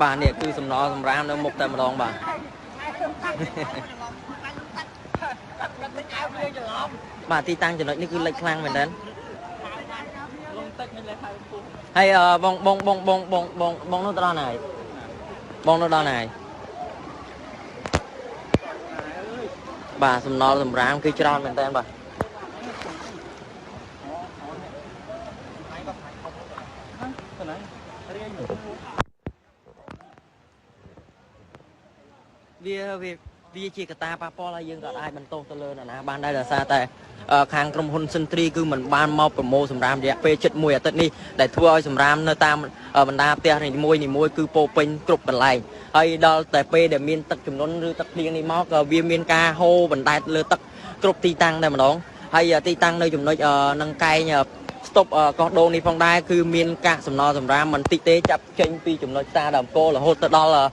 បាទនេះគឺសំណល់សម្រាមនៅមុខតែម្ដងបាទបាទទីតាំងចំណុចនេះគឺលេចខ្លាំងមែនតើហើយអឺបងបងបងបងបងបងបងនោះទៅដល់ណាហើយបងនោះដល់ណាហើយបាទសំណល់សម្រាមគឺច្រើនមែនតើបាទ វាវាវាជាកត្តាប៉ះពាល់ហើយយើងក៏អាចបន្តទៅលើនរណាបានដែរដោយសារតែអឺខាងក្រុមហ៊ុនសិនទ្រីគឺมันបានមកប្រមូលសម្រាមរយៈពេលជិត1អាទិត្យនេះដែលធ្វើឲ្យសម្រាមនៅតាមអឺបណ្ដាផ្ទះនីមួយនីមួយគឺពោរពេញគ្រប់កន្លែងហើយដល់តែពេលដែលមានទឹកជំនន់ឬទឹកភ្លៀងនេះមកក៏វាមានការហូរបណ្ដែតលើទឹកគ្រប់ទីតាំងតែម្ដងហើយទីតាំងនៅចំណុចអឺនឹងកែងអឺ ស្តុបអឺកោះដូងនេះផងដែរគឺមានកាកសំណល់សម្រាមមិនតិចទេចាប់ចេញពីចំណុចតាដើមគោលរហូតទៅដល់អឺ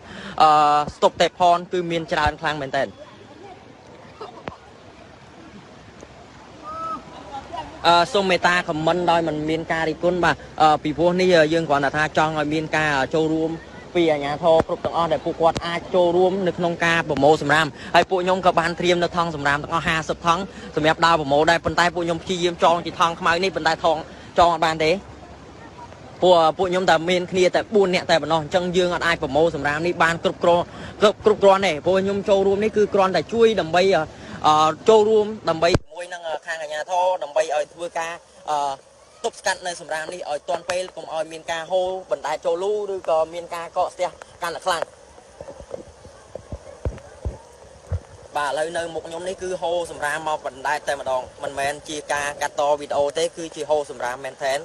អឺស្តុបតេផនគឺមានច្រើនខ្លាំងមែនតើអឺសូមមេត្តាខមមិនដោយមិនមានការរិះគន់បាទអឺពីព្រោះនេះយើងគ្រាន់តែថាចង់ឲ្យមានការចូលរួម ពីអាជ្ញាធរគ្រប់ទាំងអស់ដែលពួកគាត់អាចចូលរួមនៅក្នុងការប្រមូលសម្រាមហើយពួកខ្ញុំក៏បានត្រៀមនៅថង់សម្រាមទាំងអស់50ថង់សម្រាប់ដើរប្រមូលដែរប៉ុន្តែពួកខ្ញុំព្យាយាមចងជាថង់ខ្មៅនេះប៉ុន្តែថងចងអត់បានទេពួកពួកខ្ញុំតែមានគ្នាតែ4នាក់តែប៉ុណ្ណោះអញ្ចឹងយើងអត់អាចប្រមូលសម្រាមនេះបានគ្រប់គ្រាន់គ្រប់គ្រប់គ្រាន់ទេព្រោះខ្ញុំចូលរួមនេះគឺគ្រាន់តែជួយដើម្បីអឺអឺចូលរួមដើម្បីជាមួយនឹងខាងអាជ្ញាធរដើម្បីឲ្យធ្វើការអឺ ទប់ស្កាត់នៅសម្រាមនេះឲ្យទាន់ពេលកុំឲ្យមានការហូរបណ្ដែតចូលលូឬក៏មានការកកស្ទះកាន់តែខ្លាំងបាទឥឡូវនៅមុខខ្ញុំនេះគឺហូរសម្រាមមកបណ្ដែតតែម្ដងមិនមែនជាការកាត់តវីដេអូទេគឺជាហូរសម្រាមមែនទែន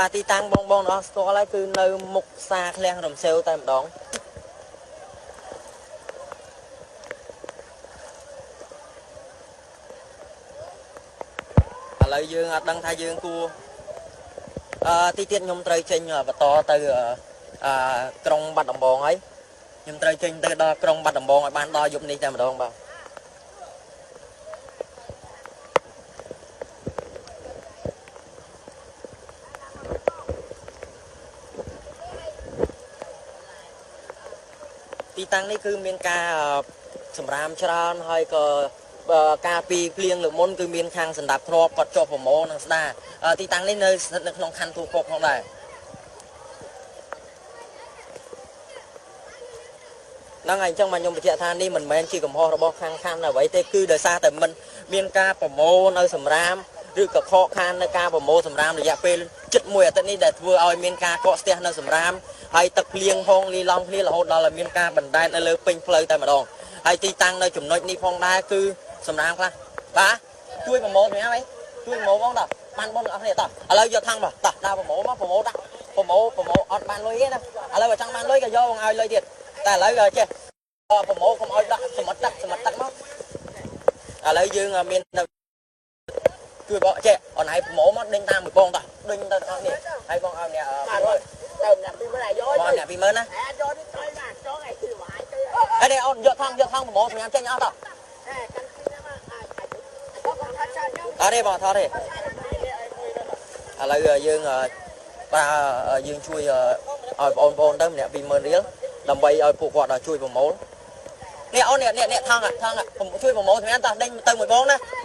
បាទទីតាំងបងបងទាំងអស់ស្គាល់ហើយគឺនៅមុខផ្សារឃ្លាំងរំសេវតែម្ដងឥឡូវយើងអត់ដឹងថាយើងគួរអឺទីទៀតខ្ញុំត្រូវចេញបន្តទៅអឺក្រុងបាត់ដំបងហើយខ្ញុំត្រូវចេញទៅដល់ក្រុងបាត់ដំបងឲ្យបានដល់យប់នេះតែម្ដងបាទ តាំងនេះគឺមានការអឺសម្រាមច្រើនហើយក៏អឺការពីភ្លៀងលើកមុនគឺមានខាងសម្ដាប់ធ្នាប់គាត់ចុះប្រមូលនិងស្ដារអឺទីតាំងនេះនៅស្ថិតនៅក្នុងខណ្ឌទូកុកផងដែរហ្នឹងហើយអញ្ចឹងមកខ្ញុំបញ្ជាក់ថានេះមិនមែនជាកំហុសរបស់ខាងខណ្ឌអ្វីទេគឺដោយសារតែមិនមានការប្រមូលនៅសម្រាមឬក៏ខកខាននៅការប្រមូលសម្រាមរយៈពេល ជិត1អាទិត្យនេះដែលធ្វើឲ្យមានការកកស្ទះនៅសម្រាមហើយទឹកភ្លៀងផងលីឡំគ្នារហូតដល់ឲ្យមានការបណ្ដែតនៅលើពេញផ្លូវតែម្ដងហើយទីតាំងនៅចំណុចនេះផងដែរគឺសម្រាមខ្លះបាទជួយប្រមូលម្នាក់ហើយជួយប្រមូលបងតោះបានបងទាំងអស់គ្នាតោះឥឡូវយកថង់មកតោះដើរប្រមូលមកប្រមូលដាក់ប្រមូលប្រមូលអត់បានលុយទេណាឥឡូវបើចង់បានលុយក៏យកបងឲ្យលុយទៀតតែឥឡូវក៏ចេះប្រមូលកុំឲ្យដាក់សមុទ្រទឹកសមុទ្រទឹកមកឥឡូវយើងមាននៅ ជួយបងចេះអនឯងប្រមូលមកដេញតាមមួយបងតោះដេញទៅអស់នេះហើយបងឲ្យអ្នក20000ទៅអ្នកពីមើលអាយោបងអ្នក20000ណាអាយោនេះទៅមកចង់ឲ្យគឺវាយទៅអីនេះអូនយកថងយកថងប្រមូលសម្រាប់ចេញអស់តោះអេកាន់ពីណាមកអាចអាចបងថាចាញ់ខ្ញុំអត់ទេបងថតទេឥឡូវយើងបាទយើងជួយឲ្យបងប្អូនទៅម្នាក់20000រៀលដើម្បីឲ្យពួកគាត់ជួយប្រមូលនេះអូននេះនេះថងថងជួយប្រមូលសម្រាប់តោះដេញទៅមួយបងណាបងណាបង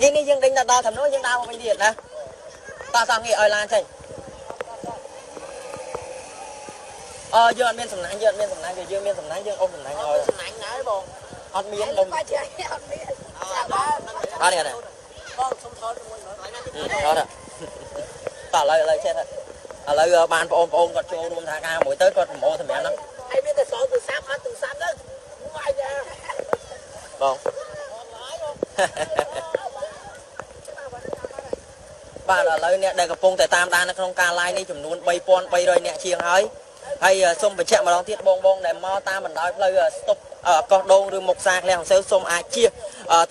នេះនេះយើងដេញទៅដល់ធំនោះយើងដើរមកវិញទៀតណាតោះតោះងាកឲ្យឡានចេញអឺយើងអត់មានសំណាញ់យើងអត់មានសំណាញ់យើងមានសំណាញ់យើងអស់សំណាញ់ឲ្យសំណាញ់ណាបងអត់មានអដុំត់បាច់អត់មានចាំបងអត់នេះណាបងសុំថតមួយមើលអត់តឥឡូវឥឡូវចេះឥឡូវបានបងប្អូនគាត់ចូលរួមថាការមួយទៅគាត់ប្រមូលសម្រាប់ហ្នឹងហើយមានតែសងទូរស័ព្ទអត់ទូរស័ព្ទទៅងាយដែរបង បាទឥឡូវអ្នកដែលកំពុងតែតាមដាននៅក្នុងការ live នេះចំនួន3300អ្នកជាងហើយហើយសូមបញ្ជាក់ម្ដងទៀតបងបងដែលមកតាមបណ្ដោយផ្លូវស្តុបកោះដូងឬមុខសាឃ្លាំងហង្សើសូមអាចជៀស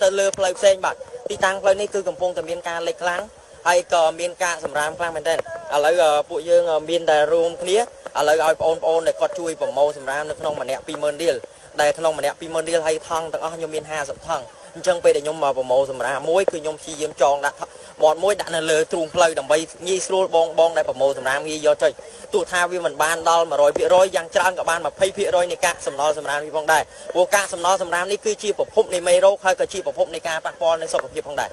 ទៅលើផ្លូវផ្សេងបាទទីតាំងផ្លូវនេះគឺកំពុងតែមានការលេចខ្លាំងហើយក៏មានការសម្រាមខ្លះមែនទែនឥឡូវអឺពួកយើងអឺមានតែរួមគ្នាឥឡូវឲ្យបងប្អូនដែលគាត់ជួយប្រម៉ូសម្រាមនៅក្នុងម្នាក់20000រៀលដែលក្នុងម្នាក់20000រៀលហើយថង់ទាំងអស់ខ្ញុំមាន50ថង់ អញ្ចឹងពេលដែលខ្ញុំមកប្រម៉ូសម្រាមមួយគឺខ្ញុំព្យាយាមចងដាក់មាត់មួយដាក់នៅលើទ្រូងផ្លូវដើម្បីងាយស្រួលបងបងដែលប្រម៉ូសម្រាមងាយយកចុចទោះថាវាមិនបានដល់100%យ៉ាងច្រើនក៏បាន20%នៃកាកសំណល់សម្រាមនេះផងដែរព្រោះកាកសំណល់សម្រាមនេះគឺជាប្រភពនៃមេរោគហើយក៏ជាប្រភពនៃការប៉ះពាល់នៅសុខភាពផងដែរ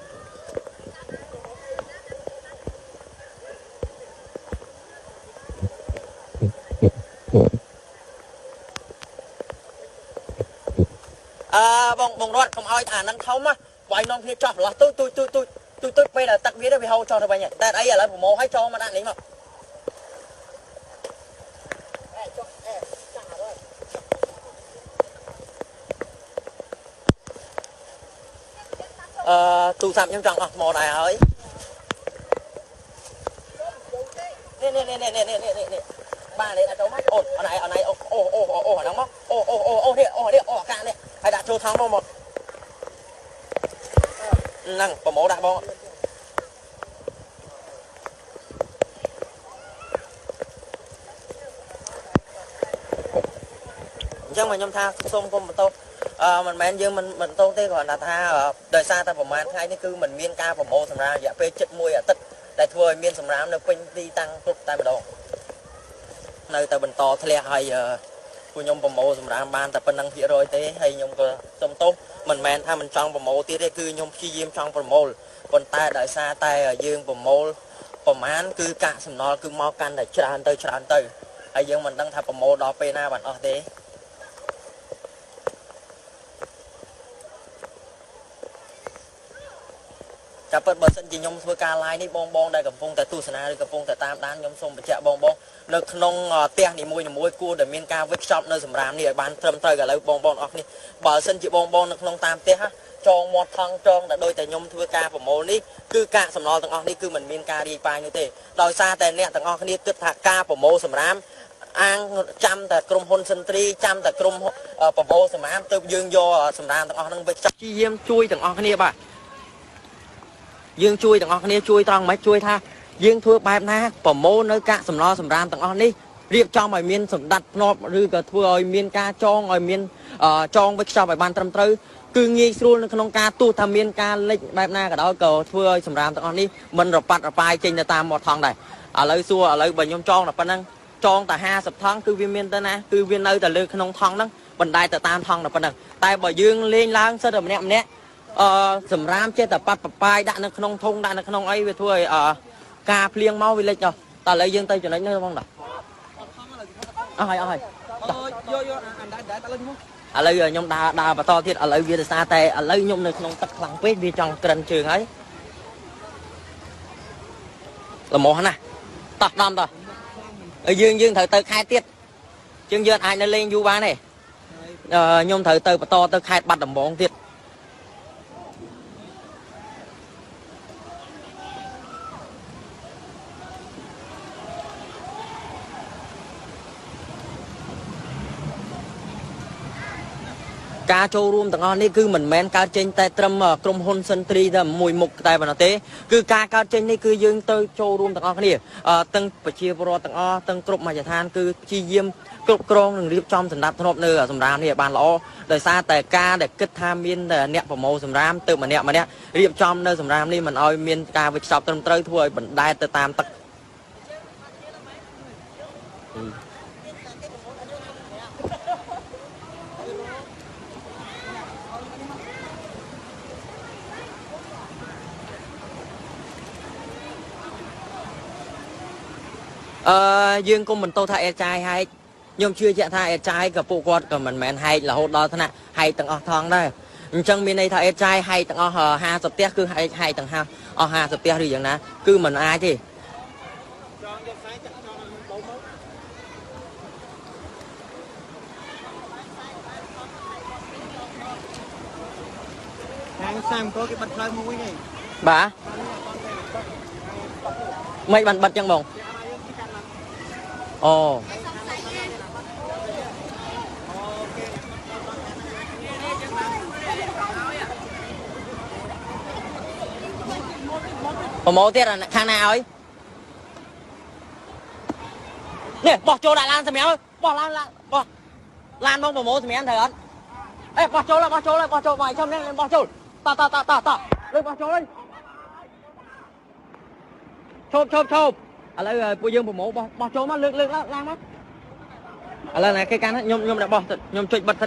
អឺ បងបងរត់កុំឲ្យអាហ្នឹងធំណាបើឲ្យនាំគ្នាចោះប្រឡោះទុយទុយទុយទុយទុយទុយពេលដែលទឹកវាទៅវាហូរចោះទៅវិញហើយតែអីឥឡូវប្រម៉ូឲ្យចោលមកដាក់នេះមកអេចុះអេចាស់ហើយអឺទូរស័ព្ទខ្ញុំចង់អស់ថ្មដែរហើយនេះនេះនេះនេះនេះនេះនេះនេះបាទនេះដាក់ចូលមកអូនអនឯអនឯអូអូអូអូអូហ្នឹងមកអូអូអូអូនេះអូនេះអូអាកានេះ ហើយដាក់ចូលថងមកមកហ្នឹងប្រម៉ូដាក់បងអញ្ចឹងមកខ្ញុំថាសូមកុំបន្ទោសអឺមិនមែនយើងមិនមិនទោសទេគ្រាន់តែថាអឺដោយសារតែប្រហែលថ្ងៃនេះគឺมันមានការប្រមូលសម្រាប់រយៈពេល71អាទិត្យដែលធ្វើឲ្យមានសម្រាប់នៅពេញទីតាំងគ្រប់តែម្ដងនៅតែបន្តធ្លាក់ហើយអឺ ពួកខ្ញុំប្រមូលសម្រាប់បានតែប៉ុណ្ណឹងភាគរយទេហើយខ្ញុំក៏សុំទោសមិនមែនថាមិនចង់ប្រមូលទៀតទេគឺខ្ញុំព្យាយាមចង់ប្រមូលប៉ុន្តែដោយសារតែយើងប្រមូលប្រហែលគឺកាកសំណល់គឺមកកាន់តែច្រើនទៅច្រើនទៅហើយយើងមិនដឹងថាប្រមូលដល់ពេលណាបានអស់ទេ ចាប់ពិតបើសិនជាខ្ញុំធ្វើការ live នេះបងបងដែលកំពុងតែទស្សនាឬកំពុងតែតាមដានខ្ញុំសូមបញ្ជាក់បងបងនៅក្នុងផ្ទះនីមួយៗគួរតែមានការវេចខ្ចប់នៅសម្រាមនេះឲ្យបានត្រឹមត្រូវឥឡូវបងបងអស់នេះបើសិនជាបងបងនៅក្នុងតាមផ្ទះចងមាត់ថងចងតែដោយតែខ្ញុំធ្វើការប្រមូលនេះគឺកាកសំណល់ទាំងអស់នេះគឺมันមានការរាយប៉ាយនោះទេដោយសារតែអ្នកទាំងអស់គ្នាគិតថាការប្រមូលសម្រាមអាងចាំតែក្រុមហ៊ុនសិនទ្រីចាំតែក្រុមប្រមូលសម្រាមទៅយើងយកសម្រាមទាំងអស់ហ្នឹងវេចខ្ចប់ព្យាយាមជួយទាំងអស់គ្នាបាទ យើងជួយទាំងអស់គ្នាជួយត្រង់មិនជួយថាយើងធ្វើបែបណាប្រមូលនៅកាកសំណល់សម្រាមទាំងអស់នេះរៀបចំឲ្យមានសម្ដាប់ធ្នាប់ឬក៏ធ្វើឲ្យមានការចងឲ្យមានអឺចងវិខ្ចប់ឲ្យបានត្រឹមត្រូវគឺងាយស្រួលនៅក្នុងការទោះថាមានការលិចបែបណាក៏ដោយក៏ធ្វើឲ្យសម្រាមទាំងអស់នេះមិនរប៉ាត់រប៉ាយចេញទៅតាមមាត់ថងដែរឥឡូវសួរឥឡូវបើខ្ញុំចងតែប៉ុណ្ណឹងចងតែ50ថងគឺវាមានទៅណាគឺវានៅតែលើក្នុងថងហ្នឹងបណ្ដាយទៅតាមថងតែប៉ុណ្ណឹងតែបើយើងលេងឡើងសិតតែម្នាក់ម្នាក់ អឺសម្រាមចេះតែប៉ាត់ប៉ប៉ាយដាក់នៅក្នុងធុងដាក់នៅក្នុងអីវាធ្វើឲ្យអឺការភ្លៀងមកវាលិចចុះតែឥឡូវយើងទៅចំណុចនេះផងតាអស់ហើយអស់ហើយយកយកអានដែរដែរតើលើមកឥឡូវខ្ញុំដើរដើរបន្តទៀតឥឡូវវាដោយសារតែឥឡូវខ្ញុំនៅក្នុងទឹកខ្លាំងពេកវាចង់ក្រិនជើងហើយល្មោះណាស់តោះដំតោះហើយយើងយើងត្រូវទៅខេត្តទៀតយើងយើងអាចនៅលេងយូរបានទេអឺខ្ញុំត្រូវទៅបន្តទៅខេត្តបាត់ដំបងទៀត ការចូលរួមទាំងអស់នេះគឺមិនមែនកើតចេញតែត្រឹមក្រុមហ៊ុនសិនទ្រីតែមួយមុខតែប៉ុណ្ណោះទេគឺការកើតចេញនេះគឺយើងទៅចូលរួមទាំងអស់គ្នាអឺទាំងប្រជាពលរដ្ឋទាំងអស់ទាំងគ្រប់មជ្ឈដ្ឋានគឺព្យាយាមគ្រប់គ្រងនិងរៀបចំសម្ដាប់ធ្នាប់នៅសម្រាមនេះឲ្យបានល្អដោយសារតែការដែលគិតថាមានតែអ្នកប្រមូលសម្រាមទៅម្នាក់ម្នាក់រៀបចំនៅសម្រាមនេះមិនឲ្យមានការវិច្ឆប់ត្រឹមត្រូវធ្វើឲ្យបណ្ដែតទៅតាមទឹក អឺយើងកុំបន្តោសថាអេតចាយហែកខ្ញុំជឿជាក់ថាអេតចាយក៏ពួកគាត់ក៏មិនមែនហែករហូតដល់ថ្នាក់ហែកទាំងអស់ថងដែរអញ្ចឹងមានន័យថាអេតចាយហែកទាំងអស់50ផ្ទះគឺហែកហែកទាំង50អស់50ផ្ទះឬយ៉ាងណា គឺមិនអាចទេចងយកខ្សែចាក់ចងឲ្យបោមកខាងសាមកោគេបិទផ្លូវមកវិញឯងបាទមិនបានបិទចឹងបង Ồ. Oh. Còn mô tiết là thằng nào ấy? Nè, bỏ chỗ lại Lan thằng mẹ Bỏ Lan, Lan, bỏ. Lan bông bỏ mô thằng mẹ ăn thầy ấn Ê, bỏ chỗ lại, bỏ chỗ lại, bỏ chỗ. Mày trong lên, bỏ chỗ. Tà, tà, tà, tà, tà Lên, bỏ chỗ lên Chộp, chộp, chộp យបោះចូលមកចំនេះបោះចូលតតតតតលើបោះចូលហើយឈប់ឈប់ឈប់ឥឡូវពួកយើងប្រម៉ូបោះបោះចូលមកលើកលើកឡើងមកឥឡូវណាគេកាន់ខ្ញុំខ្ញុំដាក់បោះទៅខ្ញុំជួយបិទទៅ